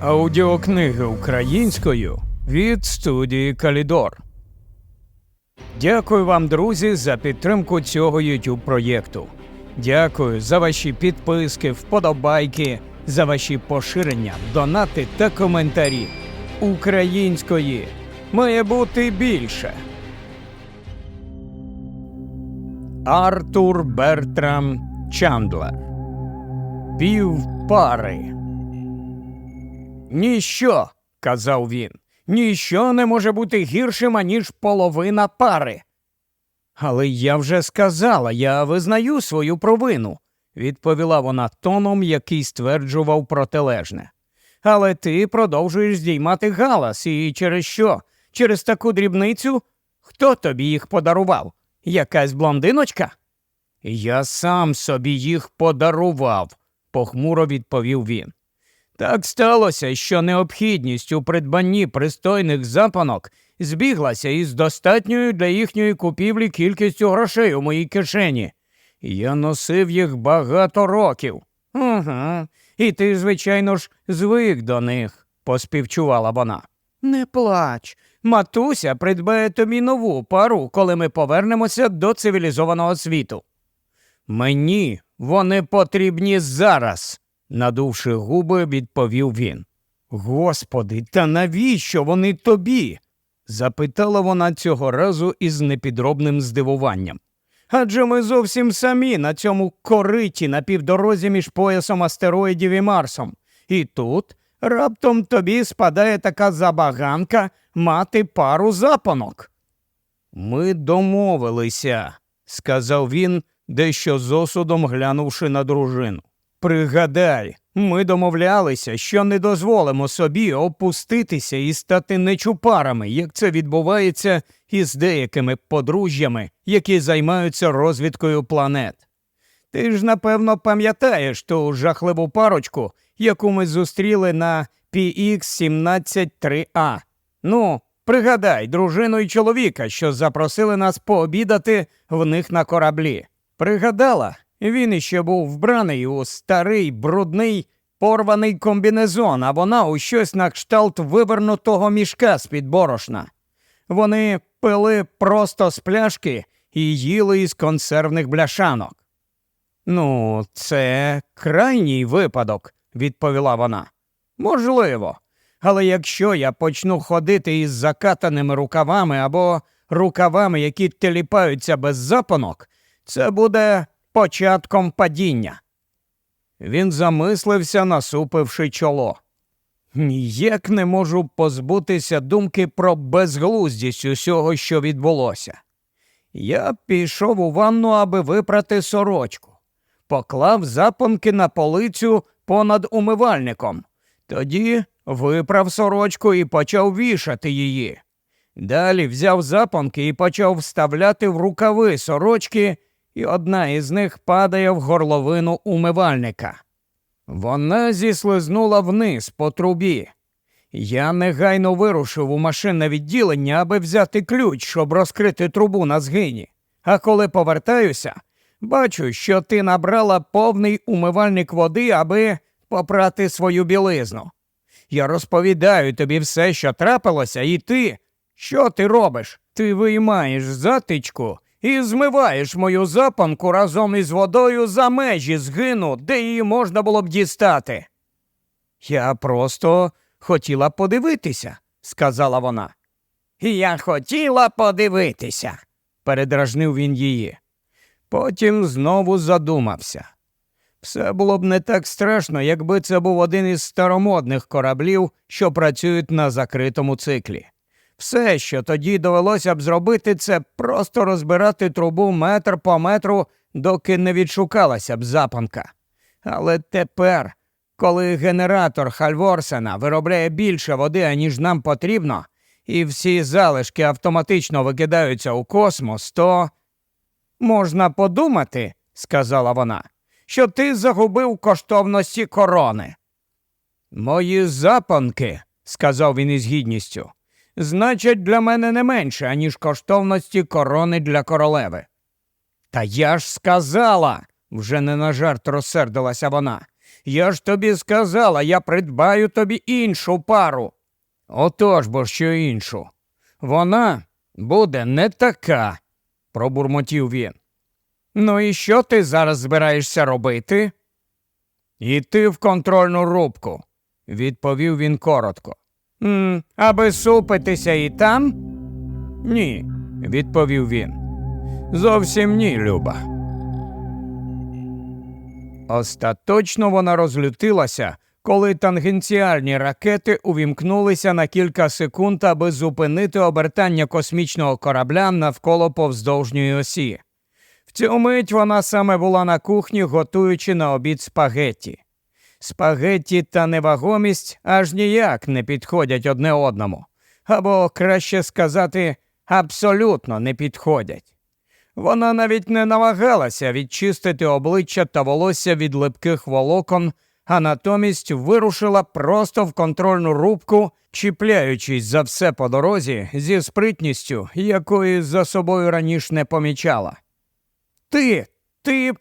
Аудіокниги українською від студії Калідор. Дякую вам, друзі, за підтримку цього YouTube проєкту. Дякую за ваші підписки, вподобайки, за ваші поширення, донати та коментарі. Української має бути більше. Артур Бертрам Чандлер. Півпари. Ніщо, казав він, ніщо не може бути гіршим, аніж половина пари. Але я вже сказала, я визнаю свою провину, відповіла вона тоном, який стверджував протилежне. Але ти продовжуєш здіймати галас, і через що? Через таку дрібницю? Хто тобі їх подарував? Якась блондиночка? Я сам собі їх подарував, похмуро відповів він. Так сталося, що необхідність у придбанні пристойних запанок збіглася із достатньою для їхньої купівлі кількістю грошей у моїй кишені. Я носив їх багато років. Угу. І ти, звичайно ж, звик до них, поспівчувала вона. Не плач. Матуся придбає тобі нову пару, коли ми повернемося до цивілізованого світу. Мені вони потрібні зараз, надувши губи, відповів він. Господи, та навіщо вони тобі? запитала вона цього разу із непідробним здивуванням. Адже ми зовсім самі на цьому кориті на півдорозі між поясом астероїдів і Марсом. І тут раптом тобі спадає така забаганка мати пару запонок. Ми домовилися, сказав він, дещо з осудом глянувши на дружину. Пригадай, ми домовлялися, що не дозволимо собі опуститися і стати нечупарами, як це відбувається із деякими подружжями, які займаються розвідкою планет. Ти ж, напевно, пам'ятаєш ту жахливу парочку, яку ми зустріли на PX-173A. Ну, пригадай, дружину і чоловіка, що запросили нас пообідати в них на кораблі. Пригадала, він іще був вбраний у старий, брудний, порваний комбінезон, а вона у щось на кшталт вивернутого мішка з-під борошна. Вони пили просто з пляшки і їли із консервних бляшанок. Ну, це крайній випадок, відповіла вона. Можливо. Але якщо я почну ходити із закатаними рукавами або рукавами, які теліпаються без запонок, це буде початком падіння. Він замислився, насупивши чоло. Ніяк не можу позбутися думки про безглуздість усього, що відбулося. Я пішов у ванну, аби випрати сорочку, поклав запонки на полицю понад умивальником, тоді виправ сорочку і почав вішати її. Далі взяв запонки і почав вставляти в рукави сорочки і одна із них падає в горловину умивальника. Вона зіслизнула вниз по трубі. Я негайно вирушив у машинне відділення, аби взяти ключ, щоб розкрити трубу на згині. А коли повертаюся, бачу, що ти набрала повний умивальник води, аби попрати свою білизну. Я розповідаю тобі все, що трапилося, і ти. Що ти робиш? Ти виймаєш затичку і змиваєш мою запанку разом із водою за межі згину, де її можна було б дістати. Я просто хотіла подивитися, сказала вона. Я хотіла подивитися, передражнив він її. Потім знову задумався. Все було б не так страшно, якби це був один із старомодних кораблів, що працюють на закритому циклі. Все, що тоді довелося б зробити, це просто розбирати трубу метр по метру, доки не відшукалася б запанка. Але тепер, коли генератор Хальворсена виробляє більше води, аніж нам потрібно, і всі залишки автоматично викидаються у космос, то можна подумати, сказала вона, що ти загубив коштовності корони. Мої запанки, сказав він із гідністю значать для мене не менше, аніж коштовності корони для королеви. Та я ж сказала, вже не на жарт розсердилася вона. Я ж тобі сказала, я придбаю тобі іншу пару. Отож бо що іншу. Вона буде не така, пробурмотів він. Ну і що ти зараз збираєшся робити? Іти в контрольну рубку, відповів він коротко. «М, аби супитися і там? Ні, відповів він. Зовсім ні, Люба. Остаточно вона розлютилася, коли тангенціальні ракети увімкнулися на кілька секунд, аби зупинити обертання космічного корабля навколо повздовжньої осі. В цю мить вона саме була на кухні, готуючи на обід спагетті. Спагетті та невагомість аж ніяк не підходять одне одному, або, краще сказати, абсолютно не підходять. Вона навіть не намагалася відчистити обличчя та волосся від липких волокон, а натомість вирушила просто в контрольну рубку, чіпляючись за все по дорозі зі спритністю, якої за собою раніше не помічала. Ти, ти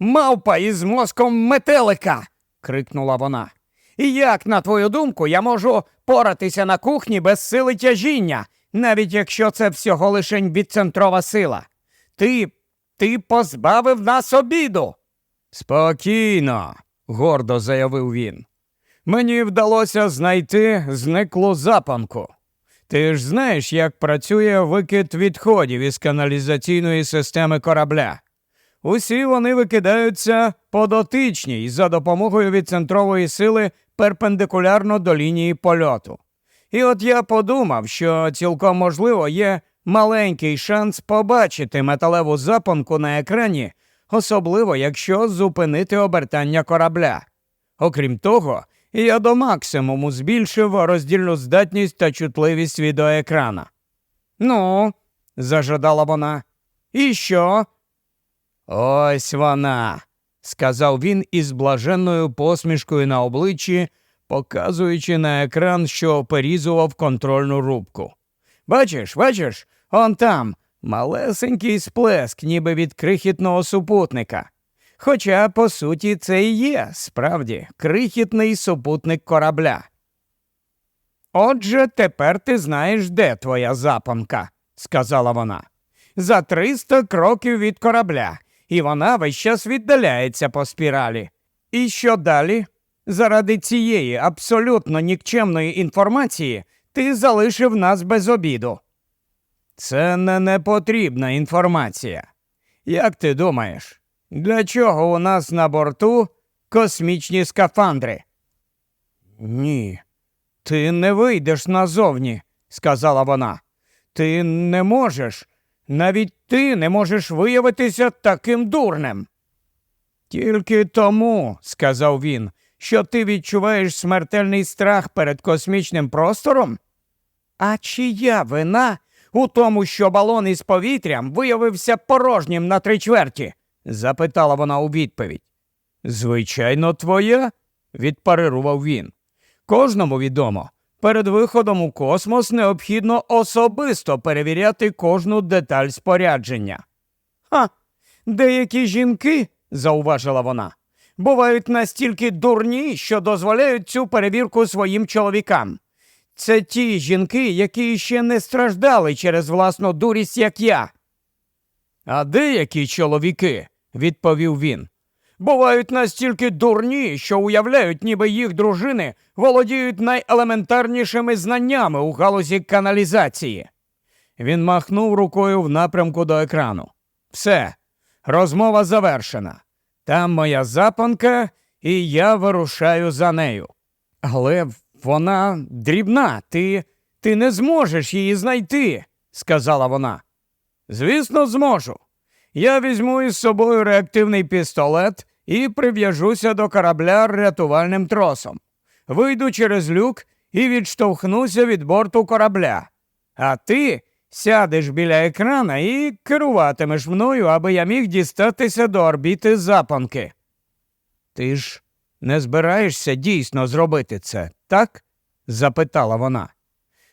мавпа із мозком метелика. Крикнула вона. І як, на твою думку, я можу поратися на кухні без сили тяжіння, навіть якщо це всього лишень відцентрова сила? Ти. ти позбавив нас обіду. Спокійно, гордо заявив він. Мені вдалося знайти зниклу запанку. Ти ж знаєш, як працює викид відходів із каналізаційної системи корабля. Усі вони викидаються по дотичній за допомогою відцентрової сили перпендикулярно до лінії польоту. І от я подумав, що цілком можливо є маленький шанс побачити металеву запонку на екрані, особливо якщо зупинити обертання корабля. Окрім того, я до максимуму збільшив роздільну здатність та чутливість відеоекрана. Ну, зажадала вона. І що? Ось вона, сказав він із блаженною посмішкою на обличчі, показуючи на екран, що оперізував контрольну рубку. Бачиш, бачиш, он там малесенький сплеск, ніби від крихітного супутника. Хоча, по суті, це і є, справді, крихітний супутник корабля. Отже, тепер ти знаєш, де твоя запонка, сказала вона. За 300 кроків від корабля, і вона весь час віддаляється по спіралі. І що далі? Заради цієї абсолютно нікчемної інформації ти залишив нас без обіду. Це не непотрібна інформація. Як ти думаєш, для чого у нас на борту космічні скафандри? Ні, ти не вийдеш назовні, сказала вона. Ти не можеш, навіть ти не можеш виявитися таким дурнем. Тільки тому, сказав він, що ти відчуваєш смертельний страх перед космічним простором? А чия вина у тому, що балон із повітрям виявився порожнім на три чверті? запитала вона у відповідь. Звичайно, твоя, відпарирував він. Кожному відомо, перед виходом у космос необхідно особисто перевіряти кожну деталь спорядження. Ха, деякі жінки, зауважила вона, бувають настільки дурні, що дозволяють цю перевірку своїм чоловікам. Це ті жінки, які ще не страждали через власну дурість, як я. А деякі чоловіки, відповів він, бувають настільки дурні, що уявляють, ніби їх дружини володіють найелементарнішими знаннями у галузі каналізації. Він махнув рукою в напрямку до екрану. Все, розмова завершена. Там моя запонка, і я вирушаю за нею. Але вона дрібна, ти, ти не зможеш її знайти, сказала вона. Звісно, зможу. Я візьму із собою реактивний пістолет і прив'яжуся до корабля рятувальним тросом. Вийду через люк і відштовхнуся від борту корабля. А ти сядеш біля екрана і керуватимеш мною, аби я міг дістатися до орбіти запанки. Ти ж не збираєшся дійсно зробити це, так? запитала вона.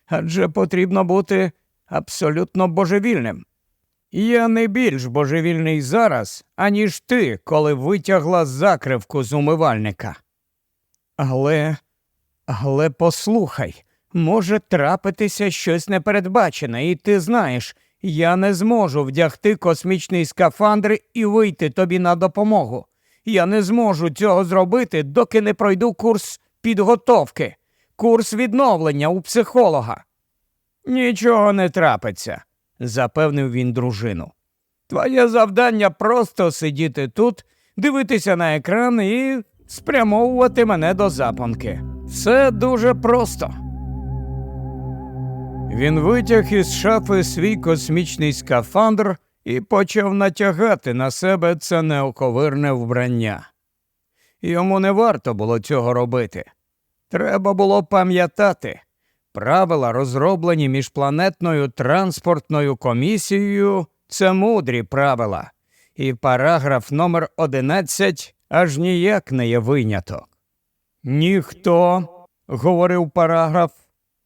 Адже потрібно бути абсолютно божевільним. Я не більш божевільний зараз, аніж ти, коли витягла закривку з умивальника. Але, але послухай, може трапитися щось непередбачене, і ти знаєш, я не зможу вдягти космічний скафандр і вийти тобі на допомогу. Я не зможу цього зробити, доки не пройду курс підготовки, курс відновлення у психолога. Нічого не трапиться, запевнив він дружину. Твоє завдання просто сидіти тут, дивитися на екран і спрямовувати мене до запонки. Все дуже просто. Він витяг із шафи свій космічний скафандр і почав натягати на себе це неоковирне вбрання. Йому не варто було цього робити. Треба було пам'ятати, правила, розроблені міжпланетною транспортною комісією, це мудрі правила, і параграф номер 11 аж ніяк не є виняток. Ніхто, говорив параграф,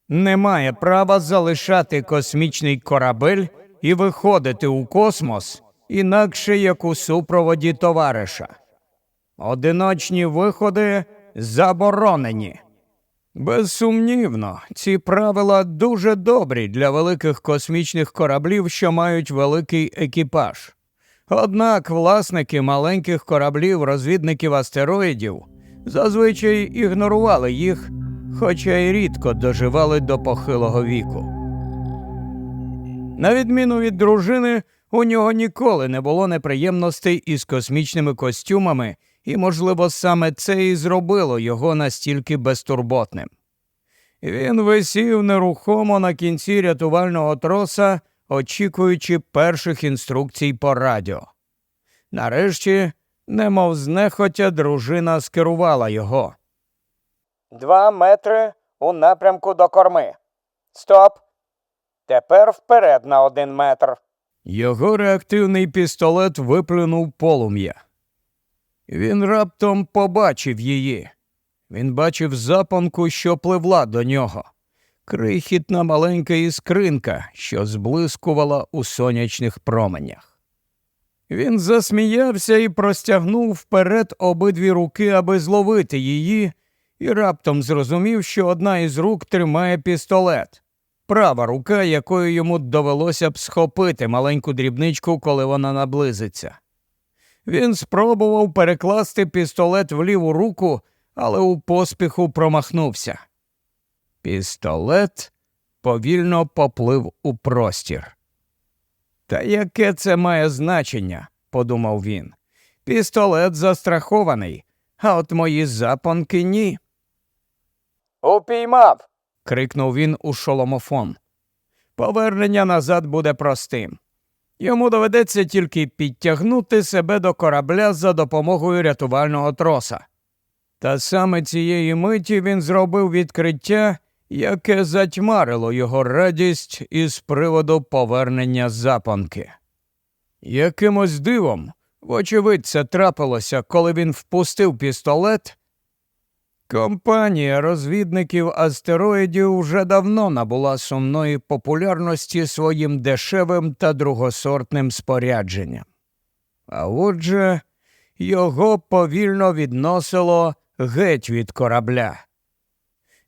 не має права залишати космічний корабель і виходити у космос інакше як у супроводі товариша. Одиночні виходи заборонені. Безсумнівно, ці правила дуже добрі для великих космічних кораблів, що мають великий екіпаж. Однак власники маленьких кораблів розвідників астероїдів зазвичай ігнорували їх, хоча й рідко доживали до похилого віку. На відміну від дружини, у нього ніколи не було неприємностей із космічними костюмами, і, можливо, саме це і зробило його настільки безтурботним. Він висів нерухомо на кінці рятувального троса, очікуючи перших інструкцій по радіо. Нарешті, немов знехотя, дружина скерувала його. Два метри у напрямку до корми. Стоп. Тепер вперед на один метр. Його реактивний пістолет виплюнув полум'я. Він раптом побачив її. Він бачив запанку, що пливла до нього. Крихітна маленька іскринка, що зблискувала у сонячних променях. Він засміявся і простягнув вперед обидві руки, аби зловити її, і раптом зрозумів, що одна із рук тримає пістолет, права рука, якою йому довелося б схопити маленьку дрібничку, коли вона наблизиться. Він спробував перекласти пістолет в ліву руку, але у поспіху промахнувся. Пістолет повільно поплив у простір. Та яке це має значення? подумав він. Пістолет застрахований, а от мої запонки ні. Упіймав. крикнув він у шоломофон. Повернення назад буде простим. Йому доведеться тільки підтягнути себе до корабля за допомогою рятувального троса. Та саме цієї миті він зробив відкриття, яке затьмарило його радість із приводу повернення запанки. Якимось дивом, вочевидь, це трапилося, коли він впустив пістолет. Компанія розвідників астероїдів вже давно набула сумної популярності своїм дешевим та другосортним спорядженням. А отже, його повільно відносило геть від корабля.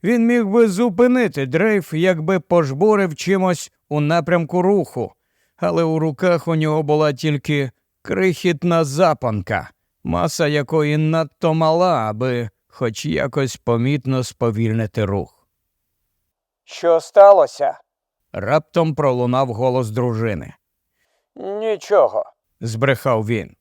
Він міг би зупинити дрейф, якби пожбурив чимось у напрямку руху, але у руках у нього була тільки крихітна запанка, маса якої надто мала, аби хоч якось помітно сповільнити рух. Що сталося? раптом пролунав голос дружини. Нічого, збрехав він.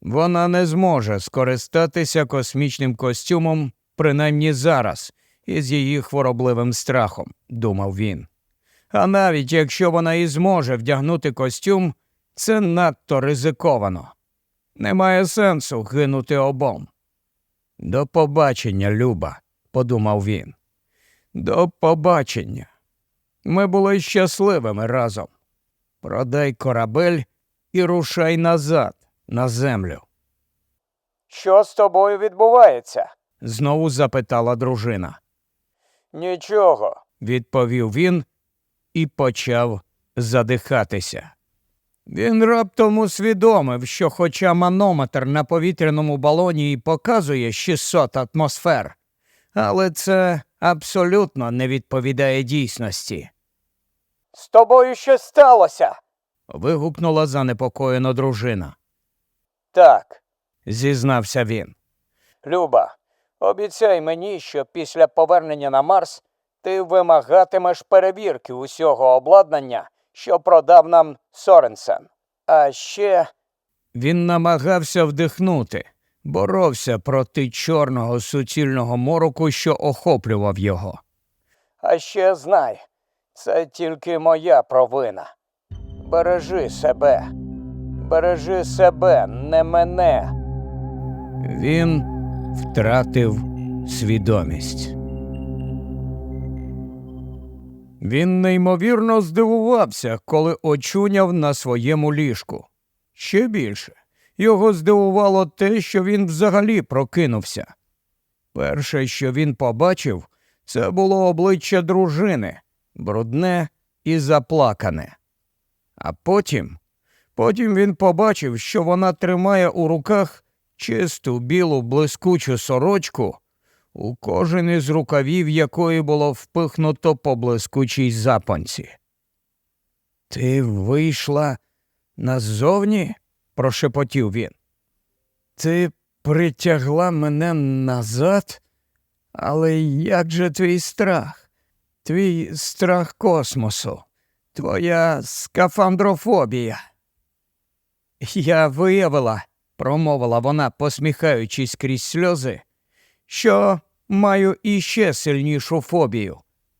Вона не зможе скористатися космічним костюмом, принаймні зараз, із її хворобливим страхом, думав він. А навіть якщо вона і зможе вдягнути костюм, це надто ризиковано. Немає сенсу гинути обом. До побачення, Люба, подумав він. До побачення. Ми були щасливими разом. Продай корабель і рушай назад, на землю. Що з тобою відбувається? знову запитала дружина. Нічого, відповів він і почав задихатися. Він раптом усвідомив, що хоча манометр на повітряному балоні і показує 600 атмосфер, але це абсолютно не відповідає дійсності. З тобою щось сталося. вигукнула занепокоєно дружина. Так, зізнався він. Люба, обіцяй мені, що після повернення на Марс ти вимагатимеш перевірки усього обладнання, що продав нам Соренсен. А ще. Він намагався вдихнути, боровся проти чорного суцільного мороку, що охоплював його. А ще знай, це тільки моя провина. Бережи себе, бережи себе, не мене. Він втратив свідомість. Він неймовірно здивувався, коли очуняв на своєму ліжку. Ще більше його здивувало те, що він взагалі прокинувся. Перше, що він побачив, це було обличчя дружини, брудне і заплакане. А потім, потім він побачив, що вона тримає у руках чисту білу блискучу сорочку, у кожен із рукавів якої було впихнуто по блискучій запонці. Ти вийшла назовні? прошепотів він. Ти притягла мене назад? Але як же твій страх? Твій страх космосу, твоя скафандрофобія. Я виявила, промовила вона, посміхаючись крізь сльози, що маю іще сильнішу фобію,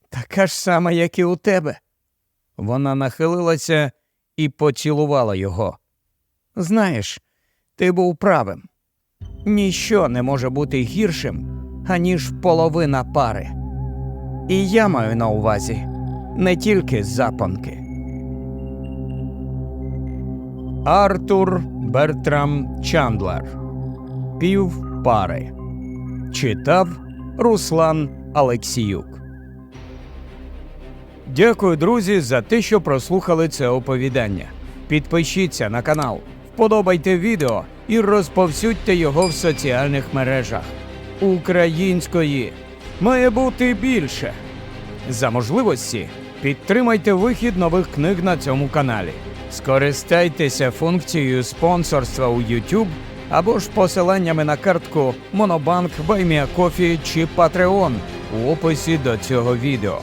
така ж сама, як і у тебе. Вона нахилилася і поцілувала його. Знаєш, ти був правим. Ніщо не може бути гіршим, аніж половина пари. І я маю на увазі не тільки запонки. Артур Бертрам Чандлер Пів пари. Читав Руслан Алексіюк. Дякую, друзі, за те, що прослухали це оповідання. Підпишіться на канал, вподобайте відео і розповсюдьте його в соціальних мережах. Української має бути більше. За можливості підтримайте вихід нових книг на цьому каналі. Скористайтеся функцією спонсорства у YouTube або ж посиланнями на картку Monobank, BuyMeACoffee чи Patreon у описі до цього відео.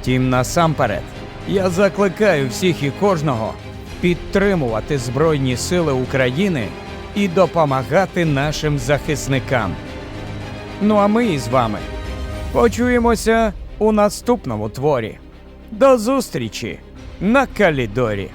Втім, насамперед, я закликаю всіх і кожного підтримувати Збройні Сили України і допомагати нашим захисникам. Ну а ми із вами почуємося у наступному творі. До зустрічі на Калідорі!